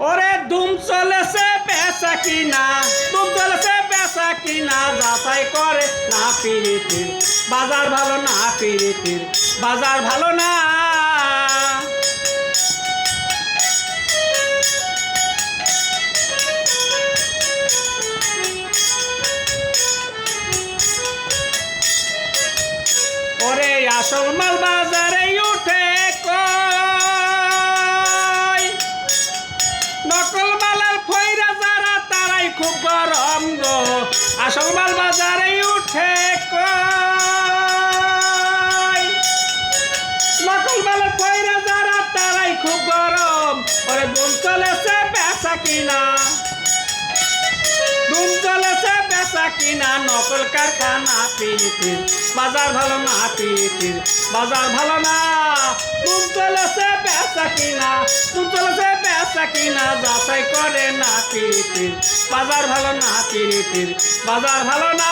ওরে দুম চলেছে পেশা কিনা, দুম চলেছে পেশা কিনা, যাচাই করে না পিরিতির বাজার ভালো না পিরিতির বাজার ভালো না। ওরে আসল মাল আসল মাল বাজারে উঠে নকল মালের ফইরা যারা তারাই খুব গরম। ওরে গুণ চলেছে বেচা কিনা। দুম চলেছে বেচা কিনা, নকল কারখানা পিরিতির বাজার ভালো না পিরিতির বাজার ভালো না। দুম চলেছে বেচা কিনা। দুম চলেছে বেচা কিনা যাচাই করে না পিরিতির বাজার ভালো না পিরিতির বাজার ভালো না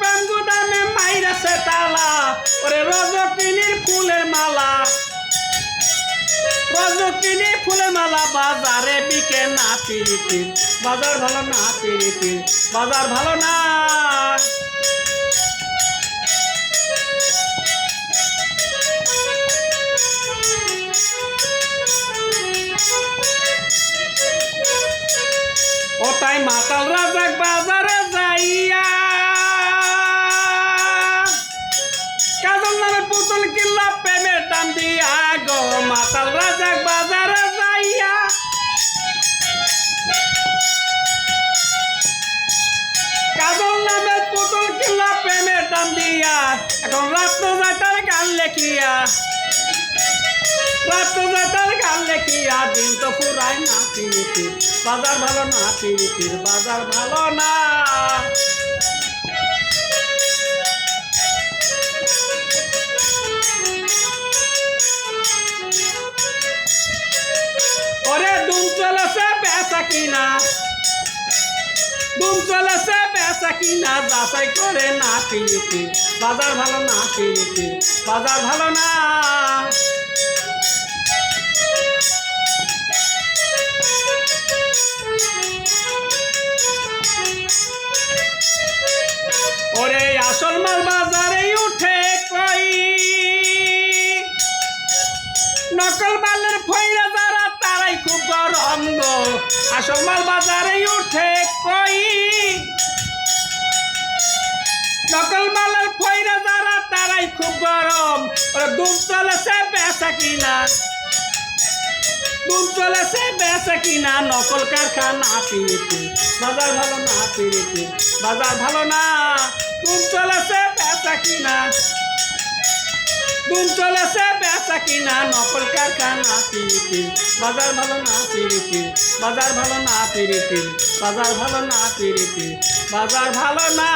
প্যাঙ্গু দামে মাইরাছে তালা। ওরে রজকিনীর ফুলের মালা। রজকিনী ফুলের মালা বাজারে বিকে না পিরিতি। বাজার ভালো না পিরিতি। বাজার ভালো না। ও তাই মাতাল রাজাক বাজারে মাতাল রাজাক বাজারে যাইয়া। কাজল নামে পুতুল কিল্লা প্রেমের দাম দিয়া। এখন রাত্র যাটার গান লেখিয়া। রাত্র যাটার গান লেখিয়া, দিন তো ফুরায় না পিরিতির বাজার ভালো না পিরিতির বাজার ভালো না। কিনা? দুম চলেছে, বেচা কিনা, যাচাই করে না পিরিতি বাজার ভালো না পিরিতি বাজার ভালো না। ওরে আসল মাল বাজারে উঠে কই? নকল মালের ফইরা তারাই খুব গরম গো। আসল মাল বাজারে উঠে কই। নকল মালের ফইরা যারা, তারাই খুব গরম। ওরা দুম চলেছে বেচা কিনা। দুম চলেছে বেচা কিনা, নকল কারখানা পিরিতি বাজার ভালো না পিরিতি বাজার ভালো না। দুম চলেছে বেচা কিনা। দুম চলেছে, বেচা কিনা, নকল কারখানা পিরিতি বাজার ভালো না পিরিতি বাজার ভালো না পিরিতি বাজার ভালো না পিরিতি বাজার ভালো না